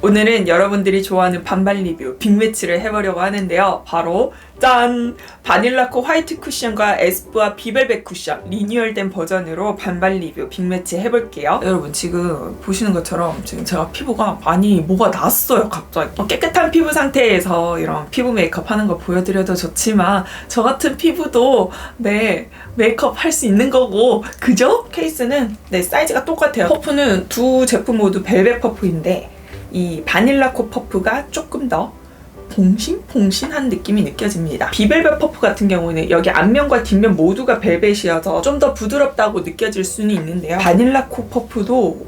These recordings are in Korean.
오늘은 여러분들이 좋아하는 반발 리뷰 빅매치를 해보려고 하는데요. 바로 짠! 바닐라코 화이트 쿠션과 에스쁘아 비벨벳 쿠션 리뉴얼된 버전으로 반발 리뷰 빅매치 해볼게요. 여러분 지금 보시는 것처럼 지금 제가 피부가 많이 뭐가 났어요 갑자기. 어, 깨끗한 피부 상태에서 이런 피부 메이크업 하는 거 보여드려도 좋지만 저 같은 피부도 네 메이크업 할 수 있는 거고 그죠? 케이스는 네 사이즈가 똑같아요. 퍼프는 두 제품 모두 벨벳 퍼프인데 이 바닐라코 퍼프가 조금 더 봉신봉신한 느낌이 느껴집니다. 비벨벳 퍼프 같은 경우는 여기 앞면과 뒷면 모두가 벨벳이어서 좀 더 부드럽다고 느껴질 수는 있는데요. 바닐라 코 퍼프도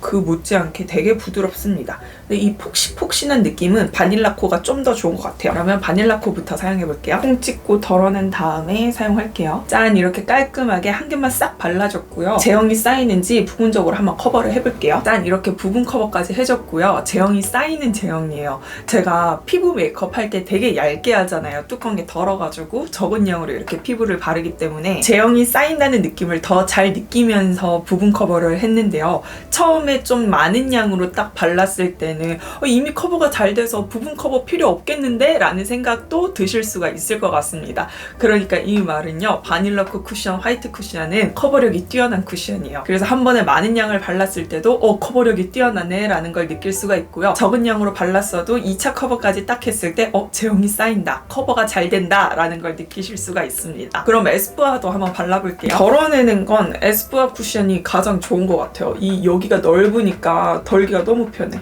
그 못지않게 되게 부드럽습니다. 근데 이 폭신폭신한 느낌은 바닐라코가 좀 더 좋은 것 같아요. 그러면 바닐라코부터 사용해볼게요. 콩 찍고 덜어낸 다음에 사용할게요. 짠! 이렇게 깔끔하게 한 개만 싹 발라줬고요. 제형이 쌓이는지 부분적으로 한번 커버를 해볼게요. 짠! 이렇게 부분 커버까지 해줬고요. 제형이 쌓이는 제형이에요. 제가 피부 메이크업 할 때 되게 얇게 하잖아요. 뚜껑이 덜어가지고 적은 양으로 이렇게 피부를 바르기 때문에 제형이 쌓인다는 느낌을 더 잘 느끼면서 부분 커버를 했는데요. 처음에 좀 많은 양으로 딱 발랐을 때는 어, 이미 커버가 잘 돼서 부분 커버 필요 없겠는데? 라는 생각도 드실 수가 있을 것 같습니다. 그러니까 이 말은요. 바닐라코 쿠션, 화이트 쿠션은 커버력이 뛰어난 쿠션이에요. 그래서 한 번에 많은 양을 발랐을 때도 어 커버력이 뛰어나네 라는 걸 느낄 수가 있고요. 적은 양으로 발랐어도 2차 커버까지 딱 했을 때 어 제형이 쌓인다. 커버가 잘 된다 라는 걸 느끼실 수가 있습니다. 그럼 에스쁘아도 한번 발라볼게요. 덜어내는 건 에스쁘아 쿠션이 가장 좋은 것 같아요. 이 여기가 넓으니까 덜기가 너무 편해.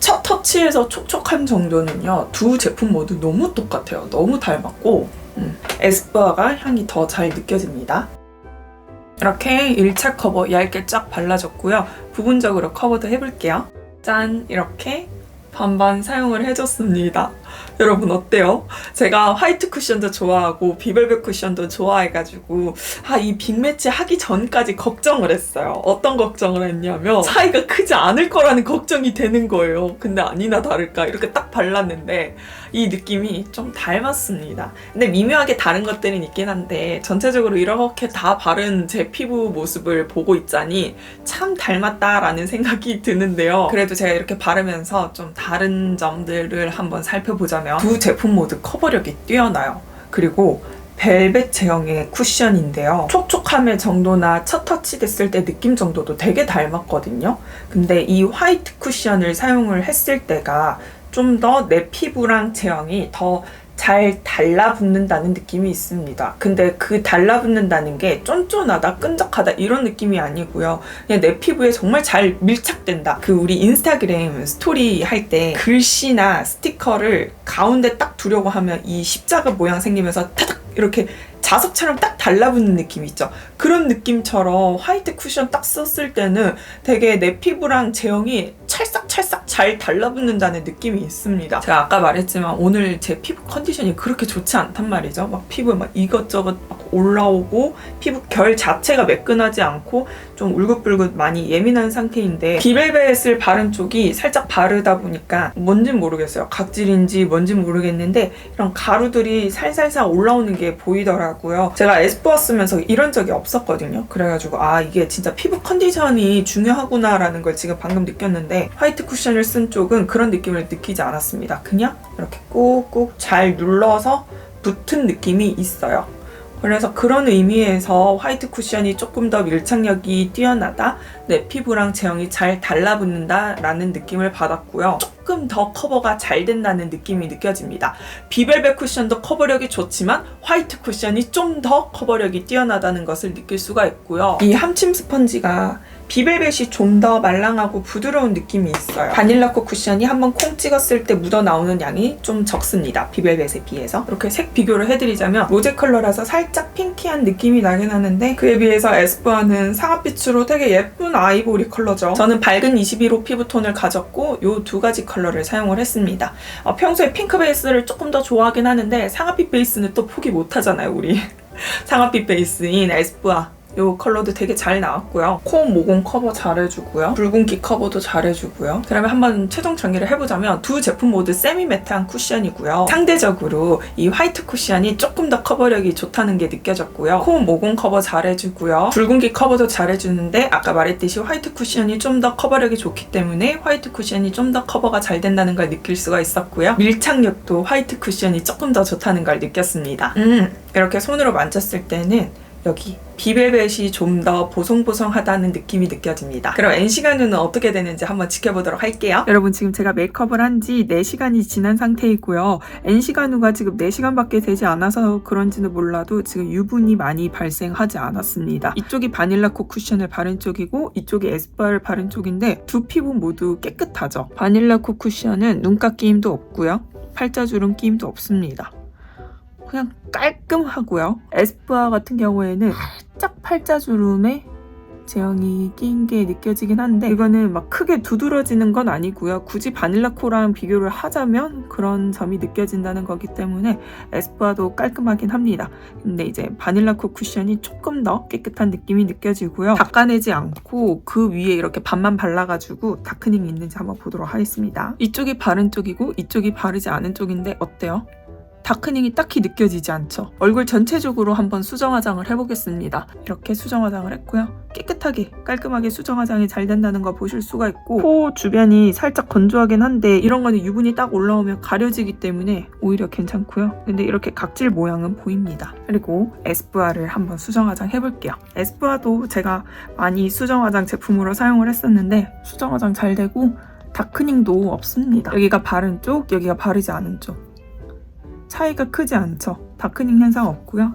첫 터치에서 촉촉한 정도는요 두 제품 모두 너무 똑같아요. 너무 닮았고 음, 에스쁘아가 향이 더 잘 느껴집니다. 이렇게 1차 커버 얇게 쫙 발라줬고요. 부분적으로 커버도 해볼게요. 짠! 이렇게 반반 사용을 해줬습니다 여러분 어때요? 제가 화이트 쿠션도 좋아하고 비벨벳 쿠션도 좋아해가지고 아 이 빅매치 하기 전까지 걱정을 했어요. 어떤 걱정을 했냐면 차이가 크지 않을 거라는 걱정이 되는 거예요. 근데 아니나 다를까 이렇게 딱 발랐는데 이 느낌이 좀 닮았습니다. 근데 미묘하게 다른 것들은 있긴 한데 전체적으로 이렇게 다 바른 제 피부 모습을 보고 있자니 참 닮았다라는 생각이 드는데요. 그래도 제가 이렇게 바르면서 좀 다른 점들을 한번 살펴보 자면 두 제품 모두 커버력이 뛰어나요. 그리고 벨벳 제형의 쿠션인데요. 촉촉함의 정도나 첫 터치 됐을 때 느낌 정도도 되게 닮았거든요. 근데 이 화이트 쿠션을 사용을 했을 때가 좀 더 내 피부랑 제형이 더 잘 달라붙는다는 느낌이 있습니다. 근데 그 달라붙는다는 게 쫀쫀하다, 끈적하다 이런 느낌이 아니고요. 그냥 내 피부에 정말 잘 밀착된다. 그 우리 인스타그램 스토리 할 때 글씨나 스티커를 가운데 딱 두려고 하면 이 십자가 모양 생기면서 타닥 이렇게 자석처럼 딱 달라붙는 느낌 있죠. 그런 느낌처럼 화이트 쿠션 딱 썼을 때는 되게 내 피부랑 제형이 찰싹 찰싹 잘 달라붙는다는 느낌이 있습니다. 제가 아까 말했지만 오늘 제 피부 컨디션이 그렇게 좋지 않단 말이죠. 막 피부에 막 이것저것 막 올라오고 피부 결 자체가 매끈하지 않고 좀 울긋불긋 많이 예민한 상태인데 비벨벳을 바른 쪽이 살짝 바르다 보니까 뭔진 모르겠어요. 각질인지 뭔진 모르겠는데 이런 가루들이 살살살 올라오는 게 보이더라고요. 제가 에스쁘아 쓰면서 이런 적이 없었거든요. 그래가지고 아 이게 진짜 피부 컨디션이 중요하구나라는 걸 지금 방금 느꼈는데 화이트 쿠션을 쓴 쪽은 그런 느낌을 느끼지 않았습니다. 그냥 이렇게 꾹꾹 잘 눌러서 붙은 느낌이 있어요. 그래서 그런 의미에서 화이트 쿠션이 조금 더 밀착력이 뛰어나다, 내 피부랑 제형이 잘 달라붙는다 라는 느낌을 받았고요. 조금 더 커버가 잘 된다는 느낌이 느껴집니다. 비벨벳 쿠션도 커버력이 좋지만 화이트 쿠션이 좀 더 커버력이 뛰어나다는 것을 느낄 수가 있고요. 이 함침 스펀지가 비벨벳이 좀 더 말랑하고 부드러운 느낌이 있어요. 바닐라코 쿠션이 한번 콩 찍었을 때 묻어 나오는 양이 좀 적습니다. 비벨벳에 비해서. 이렇게 색 비교를 해드리자면 로제 컬러라서 살짝 핑키한 느낌이 나긴 하는데 그에 비해서 에스쁘아는 상아빛으로 되게 예쁜 아이보리 컬러죠. 저는 밝은 21호 피부톤을 가졌고 이 두 가지 컬러를 사용을 했습니다. 어, 평소에 핑크 베이스를 조금 더 좋아하긴 하는데 상아빛 베이스는 또 포기 못하잖아요, 우리. 상아빛 베이스인 에스쁘아 이 컬러도 되게 잘 나왔고요. 코 모공 커버 잘해주고요. 붉은기 커버도 잘해주고요. 그러면 한번 최종 정리를 해보자면 두 제품 모두 세미 매트한 쿠션이고요. 상대적으로 이 화이트 쿠션이 조금 더 커버력이 좋다는 게 느껴졌고요. 코 모공 커버 잘해주고요. 붉은기 커버도 잘해주는데 아까 말했듯이 화이트 쿠션이 좀 더 커버력이 좋기 때문에 화이트 쿠션이 좀 더 커버가 잘 된다는 걸 느낄 수가 있었고요. 밀착력도 화이트 쿠션이 조금 더 좋다는 걸 느꼈습니다. 음, 이렇게 손으로 만졌을 때는 여기 비벨벳이 좀 더 보송보송하다는 느낌이 느껴집니다. 그럼 N시간후는 어떻게 되는지 한번 지켜보도록 할게요. 여러분 지금 제가 메이크업을 한 지 4시간이 지난 상태이고요. N시간 후가 지금 4시간밖에 되지 않아서 그런지는 몰라도 지금 유분이 많이 발생하지 않았습니다. 이쪽이 바닐라 코 쿠션을 바른 쪽이고 이쪽이 에스쁘아를 바른 쪽인데 두 피부 모두 깨끗하죠. 바닐라 코 쿠션은 눈가 끼임도 없고요. 팔자주름 끼임도 없습니다. 그냥 깔끔하고요. 에스쁘아 같은 경우에는 살짝 팔자주름에 제형이 낀 게 느껴지긴 한데 이거는 막 크게 두드러지는 건 아니고요. 굳이 바닐라코랑 비교를 하자면 그런 점이 느껴진다는 거기 때문에 에스쁘아도 깔끔하긴 합니다. 근데 이제 바닐라코 쿠션이 조금 더 깨끗한 느낌이 느껴지고요. 닦아내지 않고 그 위에 이렇게 반만 발라가지고 다크닝이 있는지 한번 보도록 하겠습니다. 이쪽이 바른 쪽이고 이쪽이 바르지 않은 쪽인데 어때요? 다크닝이 딱히 느껴지지 않죠. 얼굴 전체적으로 한번 수정 화장을 해보겠습니다. 이렇게 수정 화장을 했고요. 깨끗하게 깔끔하게 수정 화장이 잘 된다는 거 보실 수가 있고 코 주변이 살짝 건조하긴 한데 이런 거는 유분이 딱 올라오면 가려지기 때문에 오히려 괜찮고요. 근데 이렇게 각질 모양은 보입니다. 그리고 에스쁘아를 한번 수정 화장 해볼게요. 에스쁘아도 제가 많이 수정 화장 제품으로 사용을 했었는데 수정 화장 잘 되고 다크닝도 없습니다. 여기가 바른 쪽, 여기가 바르지 않은 쪽. 차이가 크지 않죠. 다크닝 현상 없고요.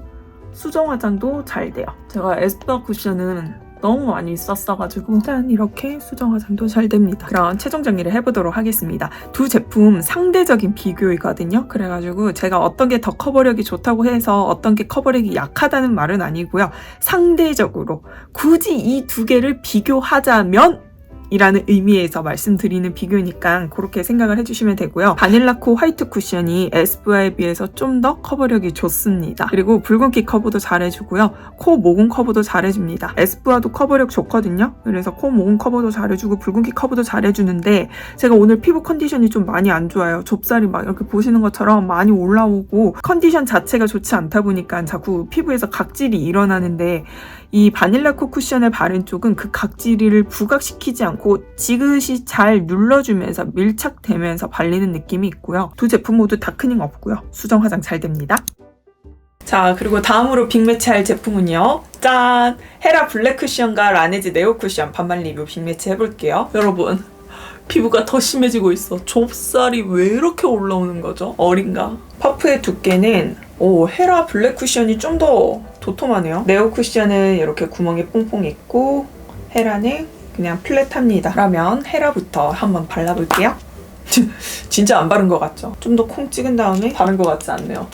수정 화장도 잘 돼요. 제가 에스쁘아 쿠션은 너무 많이 썼어가지고 짠 이렇게 수정 화장도 잘 됩니다. 그럼 최종 정리를 해보도록 하겠습니다. 두 제품 상대적인 비교이거든요. 그래가지고 제가 어떤 게 더 커버력이 좋다고 해서 어떤 게 커버력이 약하다는 말은 아니고요. 상대적으로 굳이 이 두 개를 비교하자면 이라는 의미에서 말씀드리는 비교니까 그렇게 생각을 해주시면 되고요. 바닐라코 화이트 쿠션이 에스쁘아에 비해서 좀 더 커버력이 좋습니다. 그리고 붉은기 커버도 잘해주고요. 코 모공 커버도 잘해줍니다. 에스쁘아도 커버력 좋거든요. 그래서 코 모공 커버도 잘해주고 붉은기 커버도 잘해주는데 제가 오늘 피부 컨디션이 좀 많이 안 좋아요. 좁쌀이 막 이렇게 보시는 것처럼 많이 올라오고 컨디션 자체가 좋지 않다 보니까 자꾸 피부에서 각질이 일어나는데 이 바닐라 코 쿠션을 바른 쪽은 그 각질을 부각시키지 않고 지그시 잘 눌러주면서 밀착되면서 발리는 느낌이 있고요. 두 제품 모두 다크닝 없고요. 수정 화장 잘 됩니다. 자, 그리고 다음으로 빅매치할 제품은요. 짠! 헤라 블랙 쿠션과 라네즈 네오 쿠션 반말 리뷰 빅매치 해볼게요. 여러분, 피부가 더 심해지고 있어. 좁쌀이 왜 이렇게 올라오는 거죠? 어린가? 퍼프의 두께는 오 헤라 블랙 쿠션이 좀 더 도톰하네요. 네오 쿠션은 이렇게 구멍이 뽕뽕 있고 헤라는 그냥 플랫합니다. 그러면 헤라부터 한번 발라볼게요. 진짜 안 바른 것 같죠? 좀 더 콩 찍은 다음에 바른 것 같지 않네요.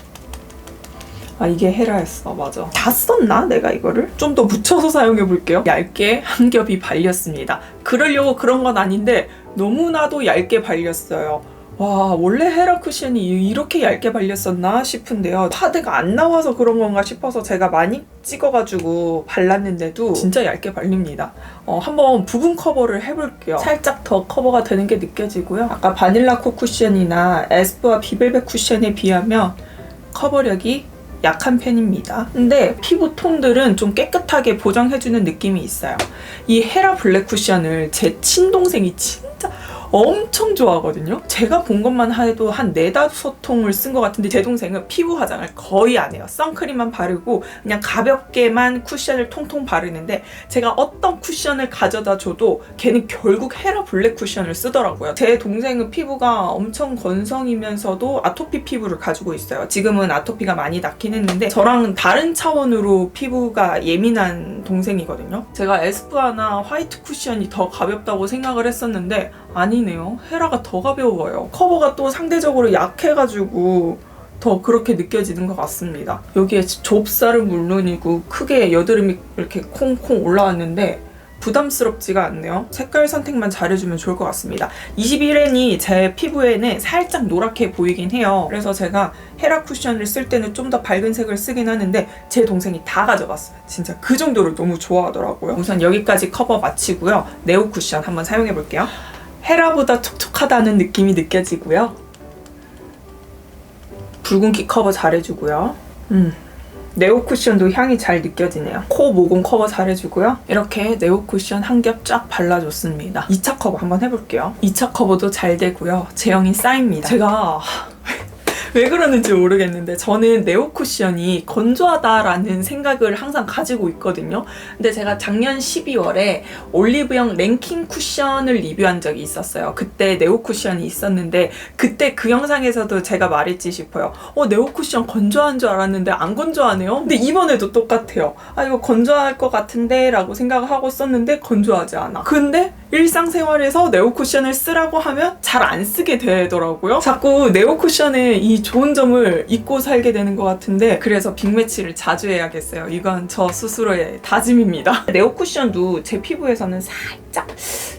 아 이게 헤라였어. 맞아. 다 썼나? 내가 이거를? 좀 더 묻혀서 사용해 볼게요. 얇게 한 겹이 발렸습니다. 그러려고 그런 건 아닌데 너무나도 얇게 발렸어요. 와 원래 헤라 쿠션이 이렇게 얇게 발렸었나 싶은데요. 파데가 안 나와서 그런 건가 싶어서 제가 많이 찍어가지고 발랐는데도 진짜 얇게 발립니다. 어, 한번 부분 커버를 해볼게요. 살짝 더 커버가 되는 게 느껴지고요. 아까 바닐라 코 쿠션이나 에스쁘아 비벨벳 쿠션에 비하면 커버력이 약한 편입니다. 근데 피부 톤들은 좀 깨끗하게 보정해주는 느낌이 있어요. 이 헤라 블랙 쿠션을 제 친동생이 진짜 엄청 좋아하거든요. 제가 본 것만 해도 한 네다섯 통을 쓴 것 같은데 제 동생은 피부 화장을 거의 안 해요. 선크림만 바르고 그냥 가볍게만 쿠션을 통통 바르는데 제가 어떤 쿠션을 가져다 줘도 걔는 결국 헤라 블랙 쿠션을 쓰더라고요. 제 동생은 피부가 엄청 건성이면서도 아토피 피부를 가지고 있어요. 지금은 아토피가 많이 낫긴 했는데 저랑 다른 차원으로 피부가 예민한 동생이거든요. 제가 에스쁘아나 화이트 쿠션이 더 가볍다고 생각을 했었는데 아니 네요. 헤라가 더 가벼워요. 커버가 또 상대적으로 약해가지고 더 그렇게 느껴지는 것 같습니다. 여기에 좁쌀은 물론이고 크게 여드름이 이렇게 콩콩 올라왔는데 부담스럽지가 않네요. 색깔 선택만 잘해주면 좋을 것 같습니다. 21N이 제 피부에는 살짝 노랗게 보이긴 해요. 그래서 제가 헤라 쿠션을 쓸 때는 좀 더 밝은 색을 쓰긴 하는데 제 동생이 다 가져갔어요. 진짜 그 정도로 너무 좋아하더라고요. 우선 여기까지 커버 마치고요. 네오 쿠션 한번 사용해 볼게요. 헤라보다 촉촉하다는 느낌이 느껴지고요. 붉은 기 커버 잘해주고요. 음. 네오 쿠션도 향이 잘 느껴지네요. 코 모공 커버 잘해주고요. 이렇게 네오 쿠션 한 겹 쫙 발라줬습니다. 2차 커버 한번 해볼게요. 2차 커버도 잘 되고요. 제형이 쌓입니다. 제가 왜 그러는지 모르겠는데 저는 네오 쿠션이 건조하다라는 생각을 항상 가지고 있거든요. 근데 제가 작년 12월에 올리브영 랭킹 쿠션을 리뷰한 적이 있었어요. 그때 네오 쿠션이 있었는데 그때 그 영상에서도 제가 말했지 싶어요. 어 네오 쿠션 건조한 줄 알았는데 안 건조하네요. 근데 이번에도 똑같아요. 아 이거 건조할 것 같은데라고 생각을 하고 썼는데 건조하지 않아. 근데 일상생활에서 네오 쿠션을 쓰라고 하면 잘 안 쓰게 되더라고요. 자꾸 네오 쿠션의 이 좋은 점을 잊고 살게 되는 것 같은데 그래서 빅매치를 자주 해야겠어요. 이건 저 스스로의 다짐입니다. 네오 쿠션도 제 피부에서는 살짝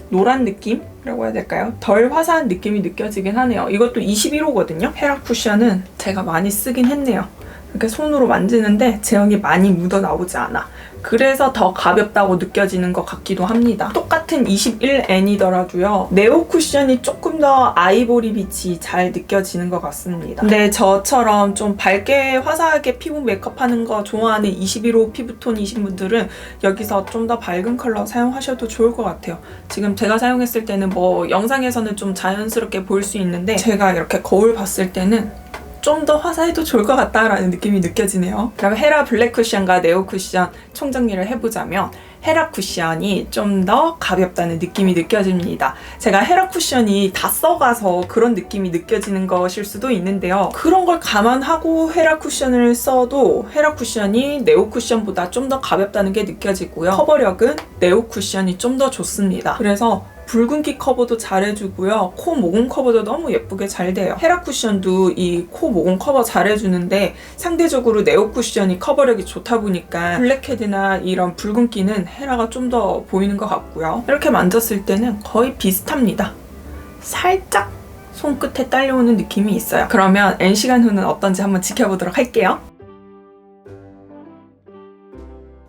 노란 느낌이라고 해야 될까요? 덜 화사한 느낌이 느껴지긴 하네요. 이것도 21호거든요. 헤라 쿠션은 제가 많이 쓰긴 했네요. 이렇게 손으로 만지는데 제형이 많이 묻어 나오지 않아. 그래서 더 가볍다고 느껴지는 것 같기도 합니다. 똑같은 21N이더라도요. 네오 쿠션이 조금 더 아이보리 빛이 잘 느껴지는 것 같습니다. 근데 저처럼 좀 밝게 화사하게 피부 메이크업 하는 거 좋아하는 21호 피부톤이신 분들은 여기서 좀 더 밝은 컬러 사용하셔도 좋을 것 같아요. 지금 제가 사용했을 때는 뭐 영상에서는 좀 자연스럽게 보일 수 있는데 제가 이렇게 거울 봤을 때는 좀 더 화사해도 좋을 것 같다라는 느낌이 느껴지네요. 그럼 헤라 블랙 쿠션과 네오 쿠션 총정리를 해보자면 헤라 쿠션이 좀 더 가볍다는 느낌이 느껴집니다. 제가 헤라 쿠션이 다 써가서 그런 느낌이 느껴지는 것일 수도 있는데요. 그런 걸 감안하고 헤라 쿠션을 써도 헤라 쿠션이 네오 쿠션보다 좀 더 가볍다는 게 느껴지고요. 커버력은 네오 쿠션이 좀 더 좋습니다. 그래서 붉은기 커버도 잘해주고요. 코 모공 커버도 너무 예쁘게 잘 돼요. 헤라 쿠션도 이 코 모공 커버 잘해주는데 상대적으로 네오 쿠션이 커버력이 좋다 보니까 블랙헤드나 이런 붉은기는 헤라가 좀 더 보이는 것 같고요. 이렇게 만졌을 때는 거의 비슷합니다. 살짝 손끝에 딸려오는 느낌이 있어요. 그러면 N시간 후는 어떤지 한번 지켜보도록 할게요.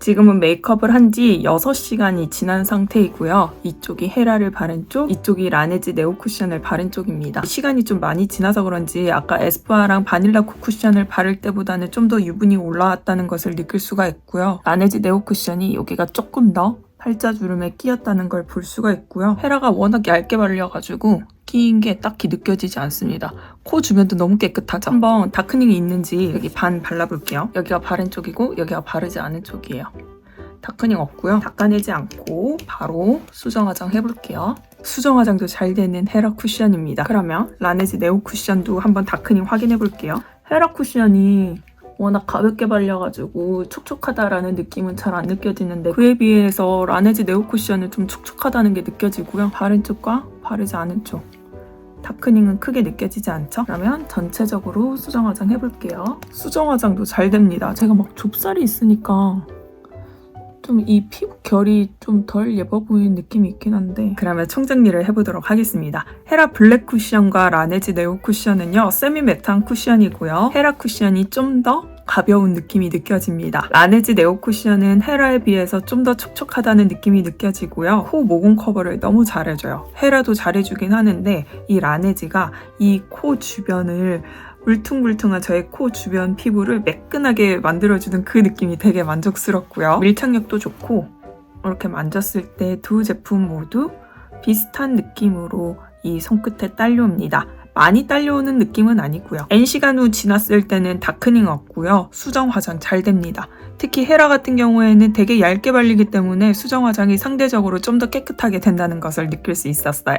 지금은 메이크업을 한 지 6시간이 지난 상태이고요. 이쪽이 헤라를 바른 쪽, 이쪽이 라네즈 네오 쿠션을 바른 쪽입니다. 시간이 좀 많이 지나서 그런지 아까 에스쁘아랑 바닐라 코 쿠션을 바를 때보다는 좀 더 유분이 올라왔다는 것을 느낄 수가 있고요. 라네즈 네오 쿠션이 여기가 조금 더 팔자주름에 끼었다는 걸 볼 수가 있고요. 헤라가 워낙 얇게 발려가지고 끼인 게 딱히 느껴지지 않습니다. 코 주변도 너무 깨끗하죠? 한번 다크닝이 있는지 여기 반 발라볼게요. 여기가 바른 쪽이고 여기가 바르지 않은 쪽이에요. 다크닝 없고요. 닦아내지 않고 바로 수정 화장 해볼게요. 수정 화장도 잘 되는 헤라 쿠션입니다. 그러면 라네즈 네오 쿠션도 한번 다크닝 확인해 볼게요. 헤라 쿠션이 워낙 가볍게 발려가지고 촉촉하다라는 느낌은 잘 안 느껴지는데 그에 비해서 라네즈 네오 쿠션은 좀 촉촉하다는 게 느껴지고요. 바른 쪽과 바르지 않은 쪽 다크닝은 크게 느껴지지 않죠? 그러면 전체적으로 수정 화장 해볼게요. 수정 화장도 잘 됩니다. 제가 막 좁쌀이 있으니까 좀 이 피부 결이 좀 덜 예뻐 보이는 느낌이 있긴 한데 그러면 총정리를 해보도록 하겠습니다. 헤라 블랙 쿠션과 라네즈 네오 쿠션은요 세미 매트한 쿠션이고요. 헤라 쿠션이 좀더 가벼운 느낌이 느껴집니다. 라네즈 네오 쿠션은 헤라에 비해서 좀 더 촉촉하다는 느낌이 느껴지고요. 코 모공 커버를 너무 잘해줘요. 헤라도 잘해주긴 하는데 이 라네즈가 이 코 주변을 울퉁불퉁한 저의 코 주변 피부를 매끈하게 만들어주는 그 느낌이 되게 만족스럽고요. 밀착력도 좋고 이렇게 만졌을 때 두 제품 모두 비슷한 느낌으로 이 손끝에 딸려옵니다. 많이 딸려오는 느낌은 아니고요. N시간 후 지났을 때는 다크닝 없고요. 수정 화장 잘 됩니다. 특히 헤라 같은 경우에는 되게 얇게 발리기 때문에 수정 화장이 상대적으로 좀 더 깨끗하게 된다는 것을 느낄 수 있었어요.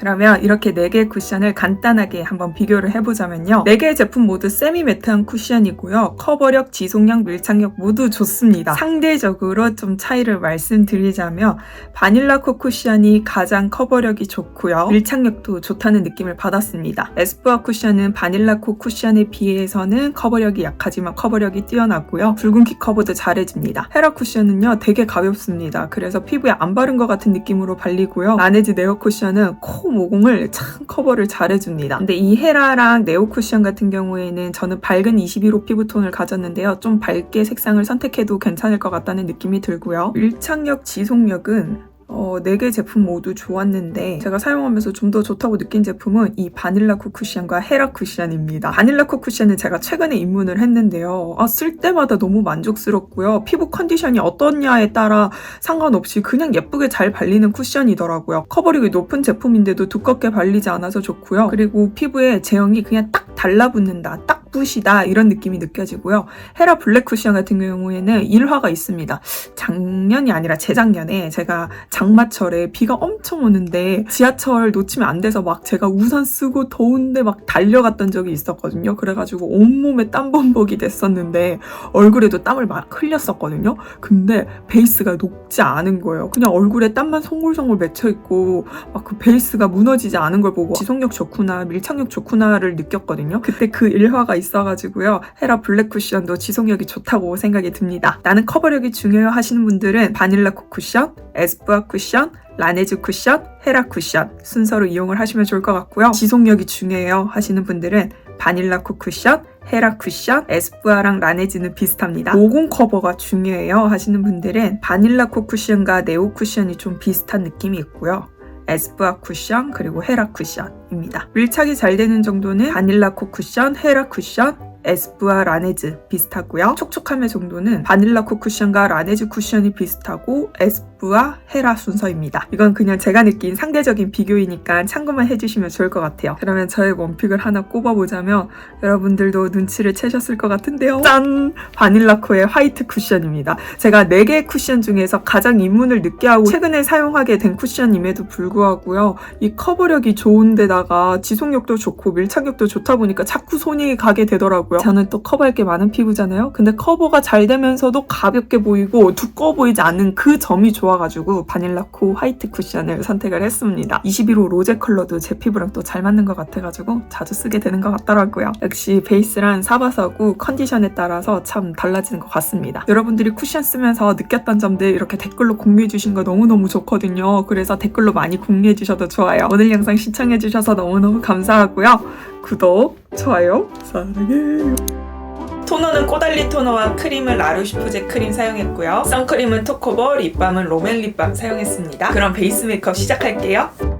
그러면 이렇게 4개의 쿠션을 간단하게 한번 비교를 해보자면요. 4개의 제품 모두 세미 매트한 쿠션이고요. 커버력, 지속력, 밀착력 모두 좋습니다. 상대적으로 좀 차이를 말씀드리자면 바닐라 코 쿠션이 가장 커버력이 좋고요. 밀착력도 좋다는 느낌을 받았습니다. 에스쁘아 쿠션은 바닐라 코 쿠션에 비해서는 커버력이 약하지만 커버력이 뛰어나고요. 붉은기 커버도 잘해줍니다. 헤라 쿠션은요 되게 가볍습니다. 그래서 피부에 안 바른 것 같은 느낌으로 발리고요. 라네즈 네오 쿠션은 코 모공을 참 커버를 잘해줍니다. 근데 이 헤라랑 네오 쿠션 같은 경우에는 저는 밝은 21호 피부톤을 가졌는데요. 좀 밝게 색상을 선택해도 괜찮을 것 같다는 느낌이 들고요. 밀착력, 지속력은 어, 4개 제품 모두 좋았는데 제가 사용하면서 좀 더 좋다고 느낀 제품은 이 바닐라 쿠쿠션과 헤라 쿠션입니다. 바닐라 쿠쿠션은 제가 최근에 입문을 했는데요. 아, 쓸 때마다 너무 만족스럽고요. 피부 컨디션이 어떠냐에 따라 상관없이 그냥 예쁘게 잘 발리는 쿠션이더라고요. 커버력이 높은 제품인데도 두껍게 발리지 않아서 좋고요. 그리고 피부에 제형이 그냥 딱 달라붙는다. 딱 붓이다. 이런 느낌이 느껴지고요. 헤라 블랙 쿠션 같은 경우에는 일화가 있습니다. 작년이 아니라 재작년에 제가 장마철에 비가 엄청 오는데 지하철 놓치면 안 돼서 막 제가 우산 쓰고 더운데 막 달려갔던 적이 있었거든요. 그래가지고 온몸에 땀범벅이 됐었는데 얼굴에도 땀을 막 흘렸었거든요. 근데 베이스가 녹지 않은 거예요. 그냥 얼굴에 땀만 송골송골 맺혀 있고 막 그 베이스가 무너지지 않은 걸 보고 지속력 좋구나 밀착력 좋구나를 느꼈거든요. 그때 그 일화가 있어가지고요. 헤라 블랙 쿠션도 지속력이 좋다고 생각이 듭니다. 나는 커버력이 중요해 하시는 분들은 바닐라 코 쿠션, 에스쁘아 쿠션, 라네즈 쿠션, 헤라 쿠션 순서로 이용을 하시면 좋을 것 같고요. 지속력이 중요해요 하시는 분들은 바닐라 코 쿠션, 헤라 쿠션, 에스쁘아랑 라네즈는 비슷합니다. 모공 커버가 중요해요 하시는 분들은 바닐라 코 쿠션과 네오 쿠션이 좀 비슷한 느낌이 있고요. 에스쁘아 쿠션 그리고 헤라 쿠션입니다. 밀착이 잘 되는 정도는 바닐라 코 쿠션, 헤라 쿠션, 에스쁘아 라네즈 비슷하고요. 촉촉함의 정도는 바닐라 코 쿠션과 라네즈 쿠션이 비슷하고 에스쁘아 헤라 순서입니다. 이건 그냥 제가 느낀 상대적인 비교이니까 참고만 해주시면 좋을 것 같아요. 그러면 저의 원픽을 하나 꼽아보자면 여러분들도 눈치를 채셨을 것 같은데요. 짠! 바닐라코의 화이트 쿠션입니다. 제가 4개의 쿠션 중에서 가장 입문을 늦게 하고 최근에 사용하게 된 쿠션임에도 불구하고요. 이 커버력이 좋은데다가 지속력도 좋고 밀착력도 좋다 보니까 자꾸 손이 가게 되더라고요. 저는 또 커버할 게 많은 피부잖아요. 근데 커버가 잘 되면서도 가볍게 보이고 두꺼워 보이지 않는 그 점이 좋아 가지고 바닐라코 화이트 쿠션을 선택을 했습니다. 21호 로제 컬러도 제 피부랑 또 잘 맞는 것 같아가지고 자주 쓰게 되는 것 같더라고요. 역시 베이스란 사바사고 컨디션에 따라서 참 달라지는 것 같습니다. 여러분들이 쿠션 쓰면서 느꼈던 점들 이렇게 댓글로 공유해 주신 거 너무너무 좋거든요. 그래서 댓글로 많이 공유해 주셔도 좋아요. 오늘 영상 시청해 주셔서 너무너무 감사하고요. 구독, 좋아요, 사랑해요. 토너는 꼬달리 토너와 크림은 라루시푸제 크림 사용했고요. 선크림은 토코버, 립밤은 로맨 립밤 사용했습니다. 그럼 베이스 메이크업 시작할게요.